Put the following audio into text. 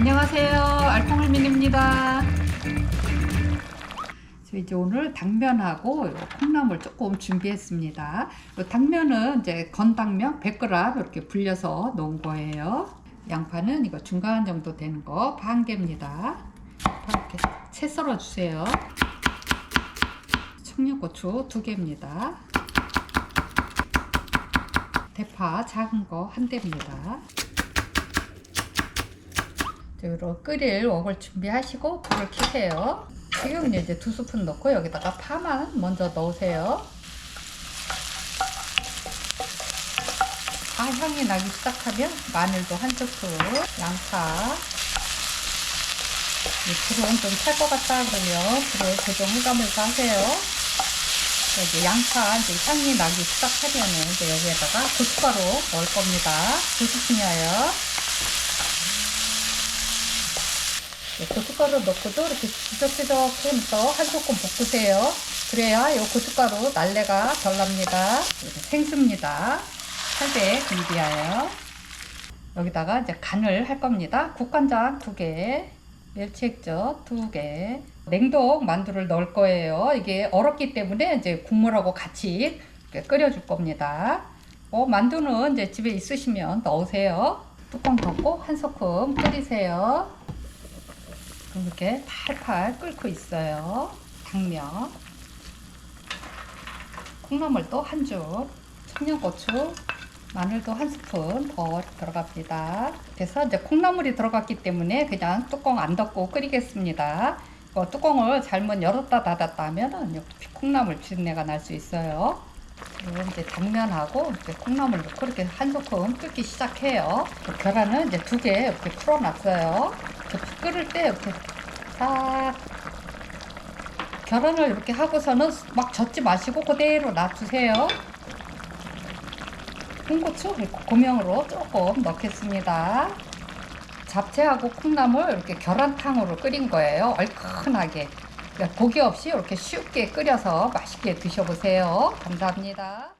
안녕하세요. 알콩을민입니다. 저 이제 오늘 당면하고 요 콩나물 조금 준비했습니다. 요 당면은 이제 건당면 100g 이렇게 불려서 놓은 거예요. 양파는 이거 중간 정도 되는 거 반 개입니다. 이렇게 채 썰어 주세요. 청양고추 두 개입니다. 대파 작은 거 한 대입니다. 이로 끓일 웍을 준비하시고 불을 켜세요. 지금 이제 두 스푼 넣고 여기다가 파만 먼저 넣으세요. 파 향이 나기 시작하면 마늘도 한 스푼, 양파. 이 불은 좀 탈 것 같다 그러면 불을 조정 해가면서 하세요. 여기 양파 이제 향이 나기 시작하면은 이제 여기에다가 고춧가루 넣을 겁니다. 두 스푼이에요. 고춧가루 넣고도 이렇게 찌적찌적 하면서 한 소끔 볶으세요. 그래야 이 고춧가루 날래가 덜 납니다. 생수입니다. 8배 준비하여 여기다가 이제 간을 할 겁니다. 국간장 2개, 멸치액젓 2개, 냉동 만두를 넣을 거예요. 이게 얼었기 때문에 이제 국물하고 같이 끓여줄 겁니다. 어, 만두는 이제 집에 있으시면 넣으세요. 뚜껑 덮고 한 소끔 끓이세요. 이렇게 팔팔 끓고 있어요. 당면, 콩나물도 한 줌, 청양고추, 마늘도 한 스푼 더 들어갑니다. 그래서 이제 콩나물이 들어갔기 때문에 그냥 뚜껑 안 덮고 끓이겠습니다. 어, 뚜껑을 잘못 열었다 닫았다 하면 콩나물 비린내가 날 수 있어요. 그리고 이제 당면하고 이제 콩나물 넣고 이렇게 한 소끔 끓기 시작해요. 그 계란은 이제 두 개 이렇게 풀어놨어요. 이렇게 끓을 때 이렇게 딱 계란을 이렇게 하고서는 막 젓지 마시고 그대로 놔두세요. 홍고추 고명으로 조금 넣겠습니다. 잡채하고 콩나물 이렇게 계란탕으로 끓인 거예요. 얼큰하게. 그러니까 고기 없이 이렇게 쉽게 끓여서 맛있게 드셔보세요. 감사합니다.